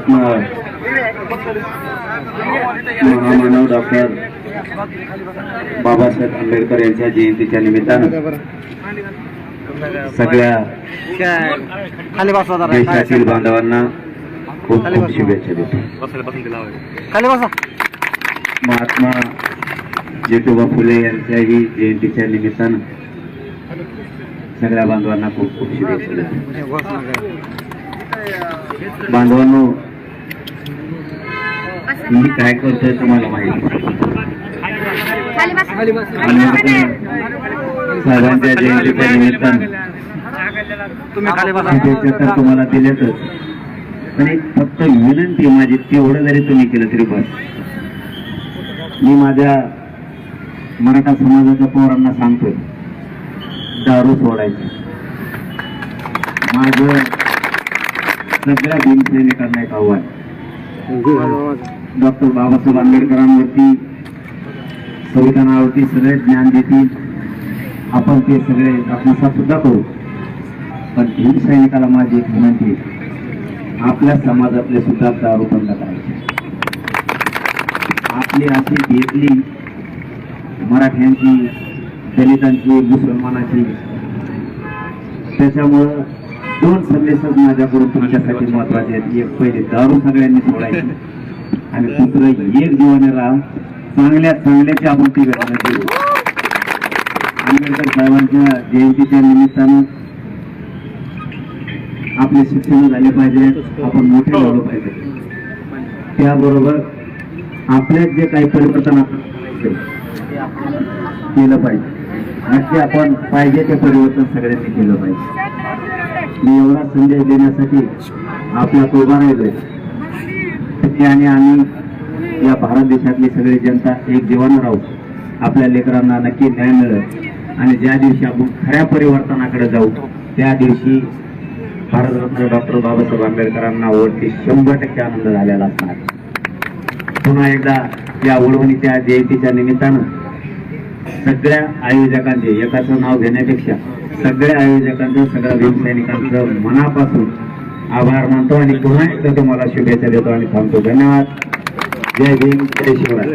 भारतरत्न महामानव डॉक्टर बाबासाहेब आंबेडकर यांच्या जयंतीच्या निमित्तानं सगळ्या देशातील बांधवांना खूप खूप शुभेच्छा देतो. महात्मा ज्योतिबा फुले यांच्याही जयंतीच्या निमित्तानं सगळ्या बांधवांना खूप खूप शुभेच्छा देतो. बांधवांनो मी काय करतोय तुम्हाला माहिती? खाली बस. आंबेडकर साहेबांच्या जयंतीच्या निमित्तानं तुम्ही तुम्हाला दिल्यातच पण एक फक्त विनंती माझी तेवढं जरी तुम्ही केलं तरी बस. मी माझ्या मराठा समाजाच्या पोरांना सांगतोय दारू सोडायची. माझं सगळ्या भीमसैनिकांना एक आव्हान डॉक्टर बाबासाहेब आंबेडकरांवरती संविधानावरती सगळे ज्ञान देतील. आपण ते सगळे आत्मसात सुद्धा करू. पण भीम सैनिकाला माझी एक विनंती आपल्या समाजातले सुद्धा दारू बंद करायचे. आपली अशी घेतली मराठ्यांची दलितांची मुसलमानाची. त्याच्यामुळं दोन संदेशच माझ्याकडून तुमच्यासाठी महत्त्वाचे आहेत. एक पहिले दारू सगळ्यांनी सोडायची. आणि दुसरं एक जीवन राम चांगल्या चांगल्याची आपण ती घटना देऊ आंबेडकर साहेबांच्या जयंतीच्या निमित्तानं आपले शिक्षण झाले पाहिजे आपण मोठे झालो पाहिजे. त्याबरोबर आपल्यात जे काही परिवर्तन आपण केलं पाहिजे नक्की आपण पाहिजे ते परिवर्तन सगळ्यांनी केलं पाहिजे. मी एवढा संदेश देण्यासाठी आपल्यात उभा राहिलोय तुम्ही आणि आम्ही या भारत देशातली सगळी जनता एक जीवन राहू. आपल्या लेकरांना नक्की न्याय मिळेल. आणि ज्या दिवशी आपण खऱ्या परिवर्तनाकडे जाऊ त्या दिवशी भारतरत्न डॉक्टर बाबासाहेब आंबेडकरांना ओळखी शंभर टक्के आनंद झालेला असणार. पुन्हा एकदा या उडवणीच्या जयंतीच्या निमित्तानं सगळ्या आयोजकांचे एकाचं नाव घेण्यापेक्षा सगळ्या आयोजकांचं सगळ्या भीमसैनिकांचं मनापासून आभार मानतो आणि पुन्हा एकदा तुम्हाला शुभेच्छा देतो आणि थांबतो. धन्यवाद. जय भीम जय शिवराय.